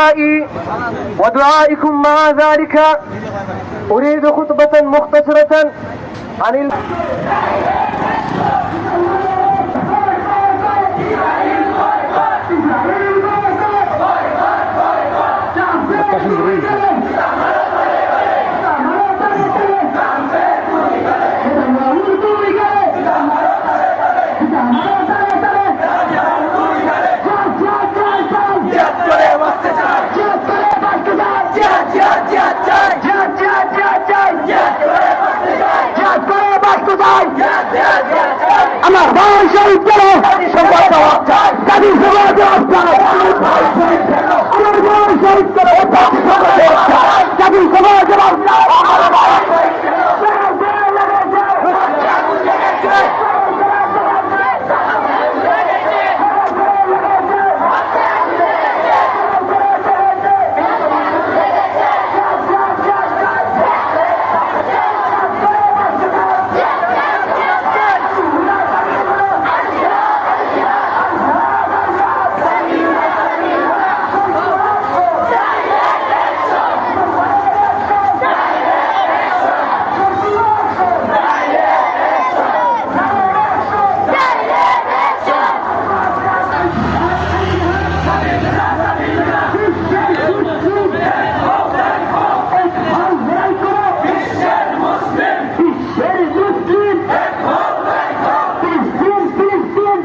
دعائي ودعائكم مع ذلك. أريد خطبة مختصرة عن ال... আমার ভাই শহীদ করে সবাই দেওয়া দাবি সবাই দেওয়া আমার ভাই শহীদ করে দাবি সভা দেওয়া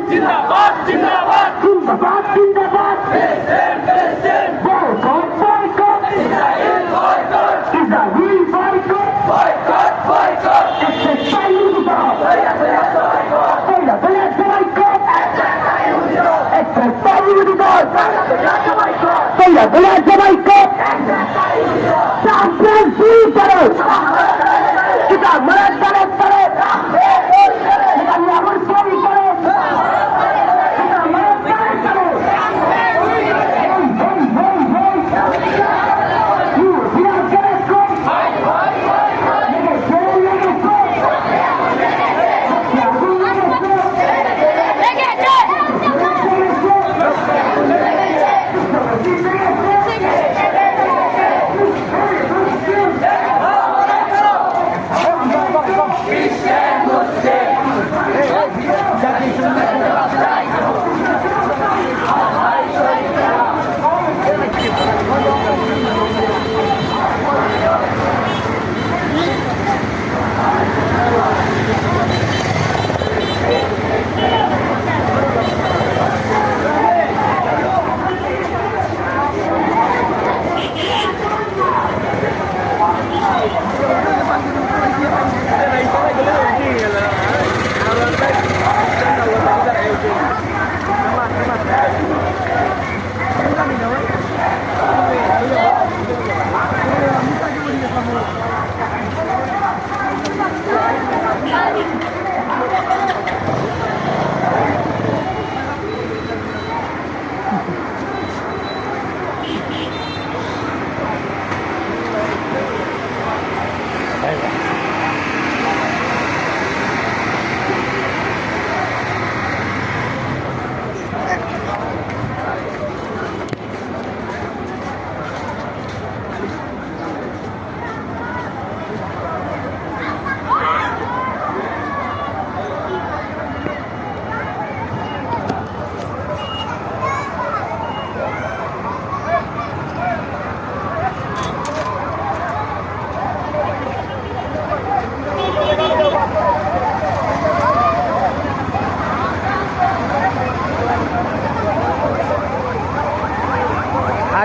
জিন্দাবাদ জিন্দাবাদ জিন্দাবাদ জিন্দাবাদ boycott boycott Israel boycott Israel boycott boycott boycott একটা ইহুদি দাও পয়লা বলে বয়কট একটা ইহুদি দাও পয়লা বলে বয়কট সাবধান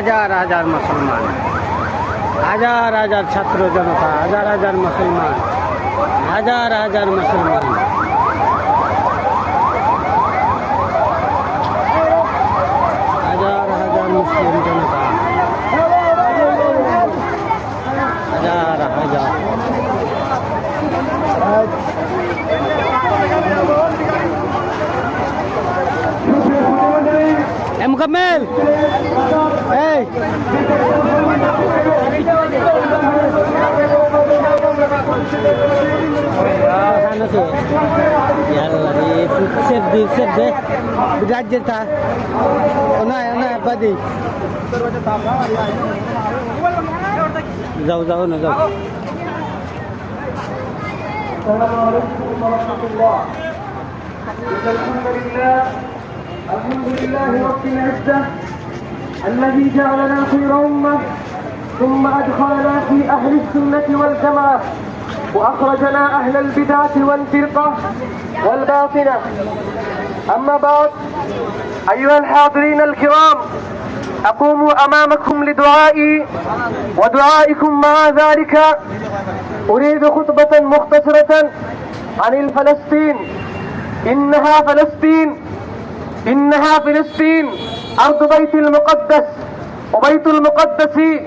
हज़ार हज़ार मुसलमान हज़ार हज़ार छात्र जनता हज़ार हज़ार मुसलमान हज़ार हज़ार मुसलमान हज़ार जनता हज़ार राज्य था बदी जाऊ जाऊ ना जाऊ السلام عليكم ورحمة الله الحمد لله الحمد لله رب العزة الذي جعلنا خير أمة ثم أدخلنا في أهل السنة والجماعة وأخرجنا أهل البدعة والفرقة والباطنة. أما بعد أيها الحاضرين الكرام أقوم أمامكم لدعائي ودعائكم مع ذلك. أريد خطبة مختصرة عن الفلسطين. إنها فلسطين إنها فلسطين. أرض بيت المقدس وبيت المقدس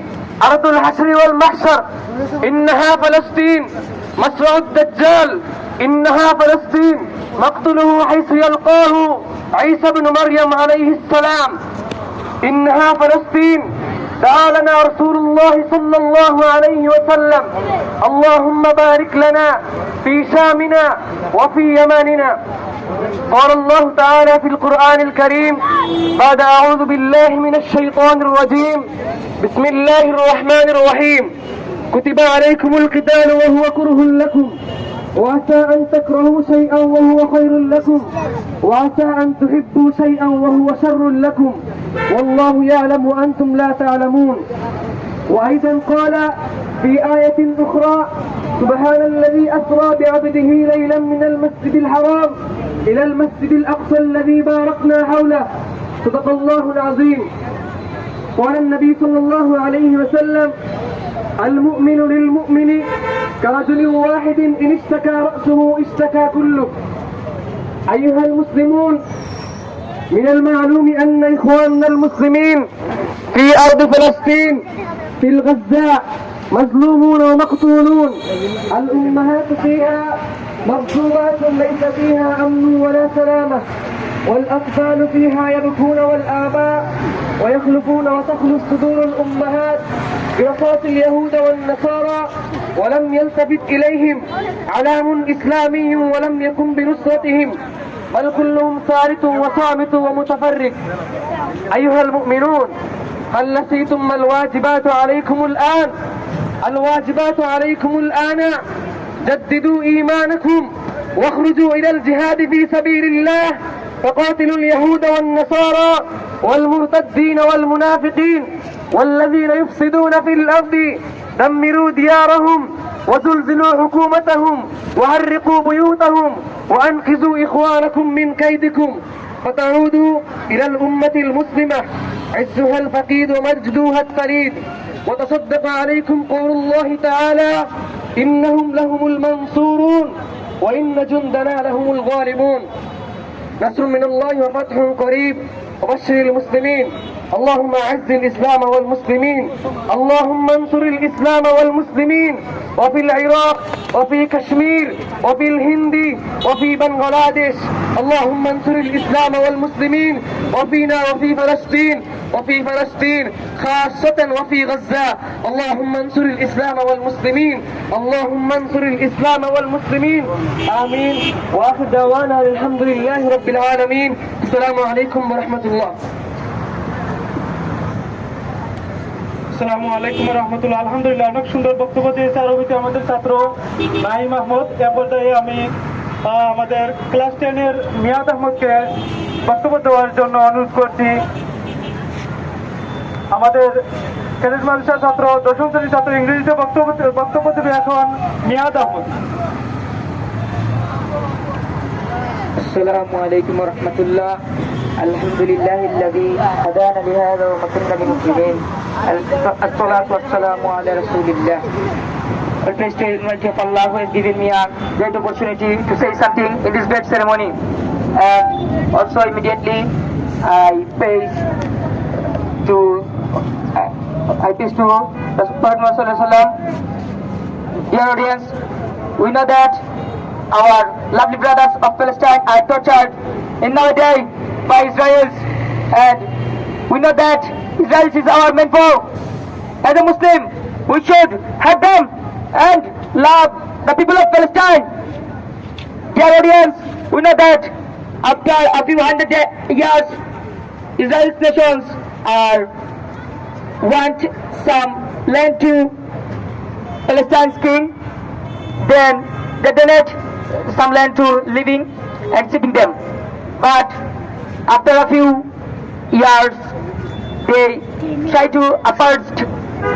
أرض الحشر والمحشر. إنها فلسطين. مشرع الدجال. إنها فلسطين. مقتله حيث يلقاه عيسى بن مريم عليه السلام. إنها فلسطين. دعا رسول الله صلى الله عليه وسلم اللهم بارك لنا في شامنا وفي يماننا. قال الله تعالى في القرآن الكريم بعد أعوذ بالله من الشيطان الرجيم بسم الله الرحمن الرحيم. كتب عليكم القتال وهو كره لكم. وعسى أن تكرهوا شيئا وهو خير لكم. وعسى أن تحبوا شيئا وهو شر لكم. والله يعلم وأنتم لا تعلمون. وأيضا قال في آية أخرى سبحان الذي أسرى بعبده ليلا من المسجد الحرام إلى المسجد الأقصى الذي باركنا حوله. صدق الله العظيم. قال النبي صلى الله عليه وسلم المؤمن للمؤمن كرجل واحد إن اشتكى رأسه اشتكى كله. أيها المسلمون من المعلوم أن إخواننا المسلمين في أرض فلسطين في الغزاء مظلومون ومقتولون. الأمهات فيها مظلومات ليس فيها أمن ولا سلامة. والأطفال فيها يبكون والآباء ويخلفون وتخلص صدور الأمهات برصاص اليهود والنصارى ولم يلتفت إليهم علام إسلامي ولم يكن بنصرتهم بل كلهم سارت وصامت ومتفرق. أيها المؤمنون هل نسيتم الواجبات عليكم الآن؟ الواجبات عليكم الآن جددوا إيمانكم واخرجوا إلى الجهاد في سبيل الله. فقاتلوا اليهود والنصارى والمرتدين والمنافقين والذين يفسدون في الأرض. دمروا ديارهم وزلزلوا حكومتهم وهرقوا بيوتهم وأنقذوا إخوانكم من كيدكم. فتعودوا إلى الأمة المسلمة. عزها الفقيد ومجدوها الطريد وتصدق عليكم قول الله تعالى إنهم لهم المنصورون وإن جندنا لهم الغالبون. نصر من الله وفتح قريب. وبشر المسلمين. اللهم أعز الإسلام والمسلمين. اللهم انصر الإسلام والمسلمين. وفي العراق وفي كشمير وفي الهند وفي بنغلاديش. اللهم انصر الإسلام والمسلمين. وفينا وفي فلسطين وفي فلسطين خاصة وفي غزة. اللهم انصر الإسلام والمسلمين. اللهم انصر الإسلام والمسلمين. آمين. وآخر دعوانا الحمد لله رب العالمين. السلام عليكم ورحمة الله রহমতুল্লাহ আসসালামু আলাইকুম রহমতুল্লাহ। আলহামদুলিল্লাহ, অনেক সুন্দর বক্তব্য দিয়েছে আরবিতে আমাদের ছাত্র নাইম আহমদ। এ পর্যায়ে আমি আমাদের ক্লাস টেনের মিয়াদ আহমদকে বক্তব্য দেওয়ার জন্য অনুরোধ করছি। আমাদের ক্যাডেট মাদ্রাসা ছাত্র, দশম শ্রেণির ছাত্র ইংরেজিতে বক্তব্য বক্তব্য দেবে এখন মিয়াদ আহমদ। আসসালামু আলাইকুম রহমতুল্লাহ। الحمد لله الذي هدانا لهذا وما كنا لمسلمين الصلاة والسلام على رسول الله All praise to Almighty of Allah who has given me a great opportunity to say something in this great ceremony. And also immediately I praise to uh, I praise to the Prophet Muhammad Sallallahu Alaihi Wasallam. Dear audience, we know that our lovely brothers of Palestine are tortured in nowadays by Israelis and we know that Israel is our main foe. As a Muslim, we should help them and love the people of Palestine. Dear audience, we know that after a few hundred years, Israel's nations are want some land to Palestine's king, then they donate some land to living and shipping them. But after a few years, they try to afford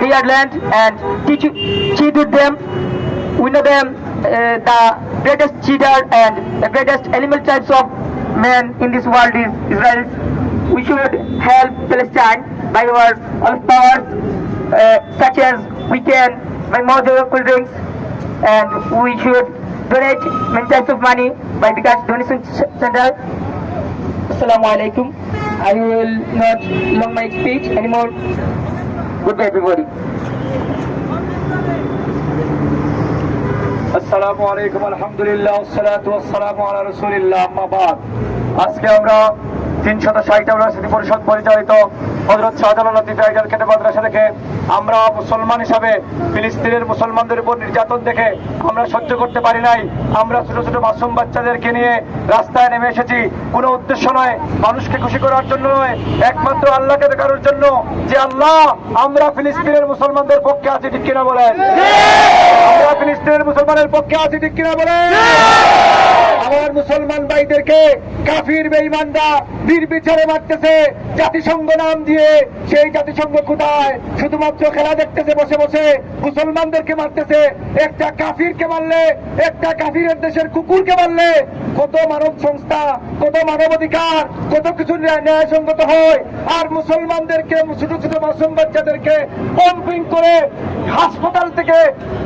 their land and teach, cheat them. We know them, uh, the greatest cheater and the greatest animal types of men in this world is Israel. We should help Palestine by our all powers, uh, such as we can buy more cool drinks, and we should donate many types of money by Vikas Donation Center. Assalamu alaikum. I will not long my speech anymore. Good day, everybody. আসসালামু আলাইকুম আলহামদুলিল্লাহ সালাতু ওয়াসসালামু আলা রাসূলিল্লাহ আম্মা বাদ আজকে আমরা তিনশত ষাট ইউনিভার্সিটি পরিষদ পরিচালিত। হজরত শাহজালাল লতিফ আইডাল মাদ্রাসা থেকে আমরা মুসলমান হিসাবে ফিলিস্তিনের মুসলমানদের উপর নির্যাতন দেখে আমরা সহ্য করতে পারি নাই। আমরা ছোট ছোট মাসুম বাচ্চাদেরকে নিয়ে রাস্তায় নেমে এসেছি। কোনো উদ্দেশ্য নয়, মানুষকে খুশি করার জন্য নয়, একমাত্র আল্লাহকে দেখানোর জন্য যে আল্লাহ আমরা ফিলিস্তিনের মুসলমানদের পক্ষে আছি, ঠিক কিনা বলেন? আমরা ফিলিস্তিনের মুসলমানের পক্ষে আছি, ঠিক কিনা বলে আমার মুসলমান ভাইদেরকে কাফির বেঈমানরা নির্বিচারে মারতেছে, জাতিসংঘ নাম দিয়ে। সেই জাতিসংঘ কোথায়? শুধুমাত্র খেলা দেখতেছে, বসে বসে মুসলমানদেরকে মারতেছে। একটা কাফিরকে মারলে, একটা কাফিরের দেশের কুকুরকে মারলে কত মানব সংস্থা, কত মানবাধিকার কত কিছু ন্যায়সঙ্গত হয়। আর মুসলমানদেরকে, ছোট ছোট মাসুম বাচ্চাদেরকে পম্পিং করে হাসপাতাল থেকে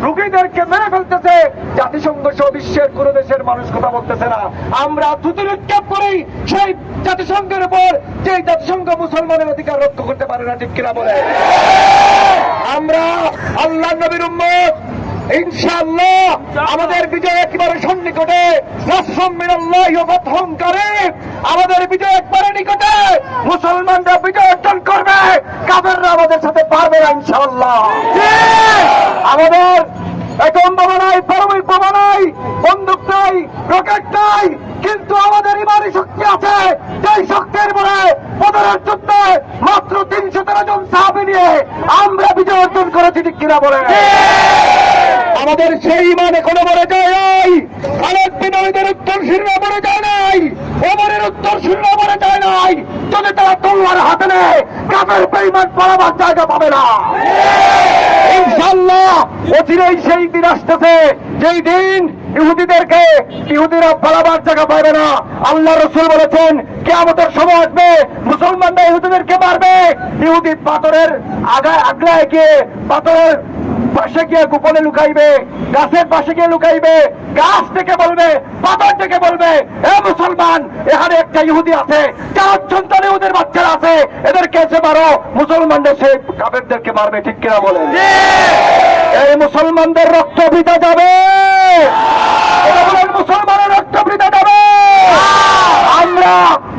রোগীদেরকে মেরে ফেলতেছে। জাতিসংঘ সহ বিশ্বের কোন দেশের মানুষ কথা বলতেছে না। আমরা থুতু নিক্ষেপ করি, সেই জাতিসংঘের উপর। যে জাতিসংঘ মুসলমানের অধিকার রক্ষা করতে পারে না, ঠিক কিনা বলে? আমরা আল্লাহ নবীর উম্মত। ইনশাআল্লাহ আমাদের বিজয় একেবারে সন্নিকটে। আমাদের বিজয় একবারে নিকটে। মুসলমানরা বিজয় অর্জন করবে কাবেররা আমাদের সাথে পারবে না ইনশাআল্লাহ আমাদের এখন বোমা নাই পারমিক বোমা নাই বন্দুক নাই রকেট নাই কিন্তু আমাদের ইমানি শক্তি আছে যেই শক্তির বলে বদরের যুদ্ধে মাত্র তিনশো তেরো জন সাহাবি নিয়ে আমরা বিজয় অর্জন করেছি ঠিক কিনা বলে। আমাদের সেই ইমান এখনও মরে যায় নাই। খালেদ বিন উত্তর শূন্য বলে যায় নাই। ওমরের উত্তর শূন্য বলে যায় নাই। যদি তারা তলোয়ার হাতে নেয় কাপের পরিমাণ পড়াবার জায়গা পাবে না। অচিরেই সেই দিন আসতেছে, যেই দিন ইহুদিদেরকে ইহুদিরা পালাবার জায়গা পাবে না। আল্লাহ রসুল বলেছেন কেমতের সময় আসবে, মুসলমানরা ইহুদিদেরকে মারবে। ইহুদি পাথরের আগায় আগলায় গিয়ে পাথরের পাশে গিয়ে গোপনে লুকাইবে, গাছের পাশে গিয়ে লুকাইবে, গাছ থেকে বলবে, পাথর থেকে বলবে, এ মুসলমান, এখানে একটা ইহুদি আছে চার সন্তান ইহুদের বাচ্চারা আছে, এদেরকে এসে মারো। মুসলমানদের সে কাবেরদেরকে মারবে, ঠিক কিনা বলে এই মুসলমানদের রক্ত বৃথা যাবে মুসলমানের রক্ত বৃথা যাবে।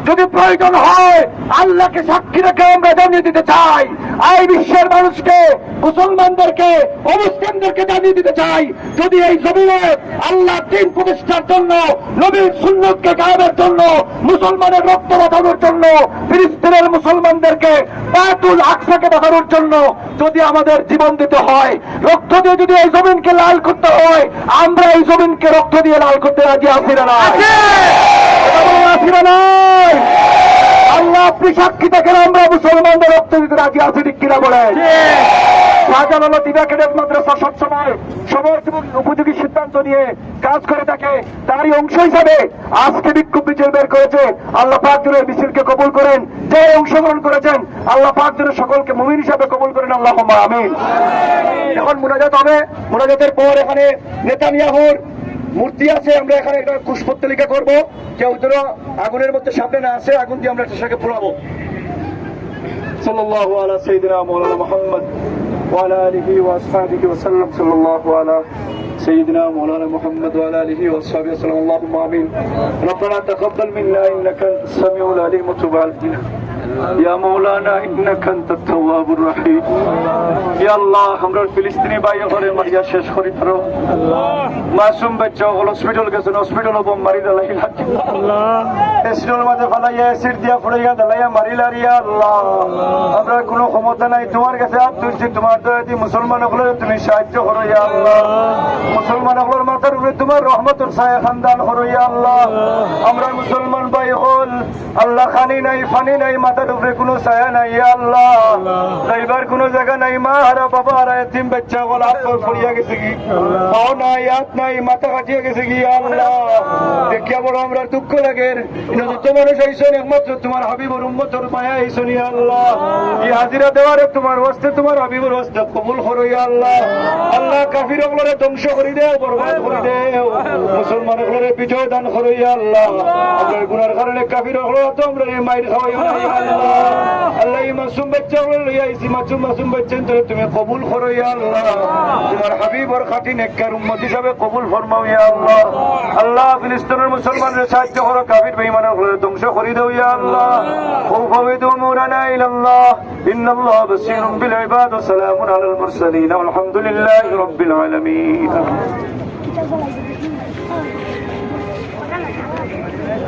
যদি প্রয়োজন হয়, আল্লাহকে সাক্ষী রেখে আমরা জানিয়ে দিতে চাই। এই বিশ্বের মানুষকে, মুসলমানদেরকে, অমুসলিমদেরকে জানিয়ে দিতে চাই। যদি এই জমিনে আল্লাহ দিন প্রতিষ্ঠার জন্য, নবীর সুন্নতকে গায়েবের জন্য, মুসলমানের রক্ত বাঁচানোর জন্য, ফিলিস্তিনের মুসলমানদেরকে বায়তুল আকসাকে বাঁচানোর জন্য যদি আমাদের জীবন দিতে হয়, রক্ত দিয়ে যদি এই জমিনকে লাল করতে হয়, আমরা এই জমিনকে রক্ত দিয়ে লাল করতে রাজি আছি না নাই? এটা বলুন আছি না নাই? আল্লাহ আপনি সাক্ষী দেখেন, আমরা মুসলমানদের রক্ত দিতে রাজি আছি, ঠিক কিনা বলেন? শাহজালাল দিবা মাদ্রাসা সবসময় সবার উপযোগী সিদ্ধান্ত নিয়ে কাজ করে থাকে। তারই অংশ হিসাবে আজকে বিক্ষোভ মিছিল বের করেছে। আল্লাহ পাক মিছিলকে কবুল করেন। যে অংশগ্রহণ করেছেন, আল্লাহ পাক সকলকে মুমিন হিসাবে কবুল করেন। আল্লাহ আমিন। এখন মোনাজাত হবে। মোনাজাতের পর এখানে নেতানিয়াহুর মূর্তি আছে আমরা এখানে একটা কুশপত্তলিকা করব কেউ যেন আগুনের মধ্যে সামনে না আসে আগুন দিয়ে আমরা সেটাকে পোড়াবো صلى الله على سيدنا مولانا محمد وعلى اله واصحابه وسلم صلى الله على سيدنا مولانا محمد وعلى اله واصحابه وسلم اللهم امين ربنا تقبل منا انك انت السميع العليم وتب علينا ইয়া মৌলানা ইন্নাকা আনতাত তাওয়াবুর রহিম। ইয়া আল্লাহ, আমরা ফিলিস্তিনি ভাই মারিয়া, শেষ করি তারো মাসুম বাচ্চা হল হসপিটাল গেছেন হসপিটাল বোম মারি দিলাই এসিডের মাঝে ফালাইয়া এসিড দিয়া ফুড়াইয়া দিলাইয়া মারিলা আল্লাহ। আমরা কোনো ক্ষমতা নাই, তোমার কাছে হাত তুলছি, তোমার দয়াতি মুসলমান হলে, তুমি সাহায্য করো, ইয়া আল্লাহ। মুসলমান হলের মাথার উপরে তোমার রহমতের ছায়া খানদান করো, ইয়া আল্লাহ। আমরা মুসলমান ভাই হল, আল্লাহ খানি নাই, ফানি নাই মাথার উপরে কোনো ছায়া নাই আল্লাহ। যাইবার কোনো জায়গা নাই মা হারা বাবা হারা এতিম বাচ্চা হাত পা পড়িয়া গেছে কি? পাও নাই হাত নাই মাথা কাটিয়া গেছে কি আল্লাহ। দেখিয়া বড় আমরা দুঃখ লাগে। যত মানুষ আইসন একমাত্র তোমার হাবিবর উম্মতর মায়া আইসন আল্লাহ। এই হাজিরা দেওয়ারে তোমার ওয়াস্তে তোমার হাবিবর ওয়াস্তে কবুল করো আল্লাহ। আল্লাহ। কাফির ওগুলোরে ধ্বংস করে দেও বরবাদ করে দেও। মুসলমান ওগুলোরে বিজয় দান করো আল্লাহ। গুনার কারণে কাফির ওগুলো তো আমরা এই মাইর খাওয়াই আল্লাহ আল্লাহ এই মাসুম বাচ্চা ওগুলো লইয়া আইছি মাসুম মাসুম বাচ্চা ধরে তুমি কবুল করো ইয়া আল্লাহ তোমার হাবিবর খাটি নেককার উম্মত হিসাবে কবুল ফরমাও ইয়া আল্লাহ আল্লাহ ফিলিস্তিনের মুসলমানদের সাহায্য করো কাফির বেঈমানের ওগুলো ধ্বংস করে দেও ইয়া আল্লাহ وفوض أمورنا إلى الله إن الله بصير بالعباد وسلام على المرسلين والحمد لله رب العالمين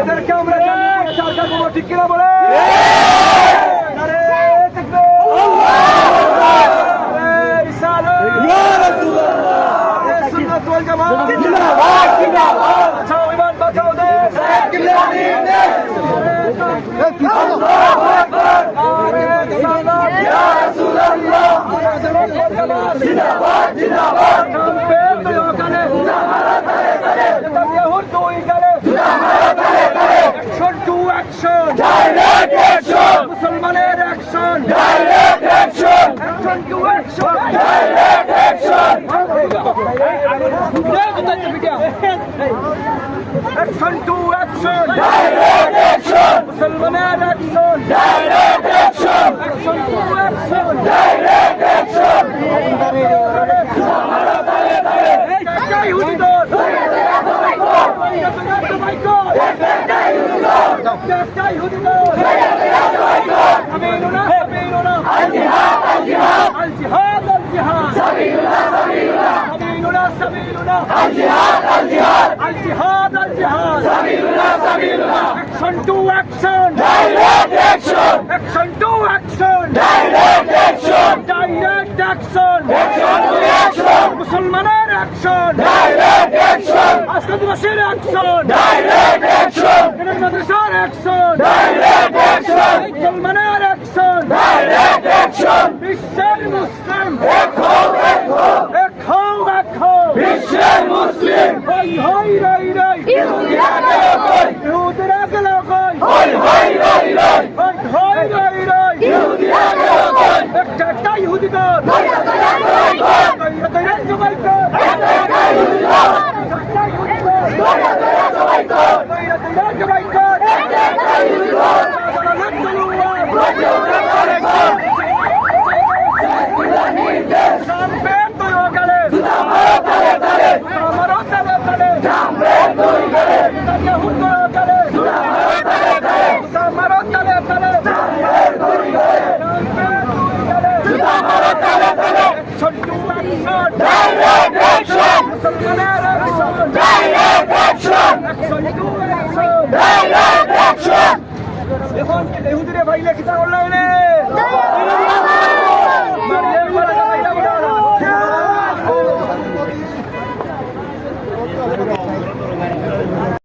এদেরকে আমরা সরকার ঠিক কিনা বলে বাঁচাও ইমান মুসলমানের action direct action action to action direct action action to action direct অ্যাকশন মুসলমানের action direct action action to action direct الجهاد الجهاد الجهاد الجهاد سبيلنا سبيلنا action to action direct action মাদ্রাসার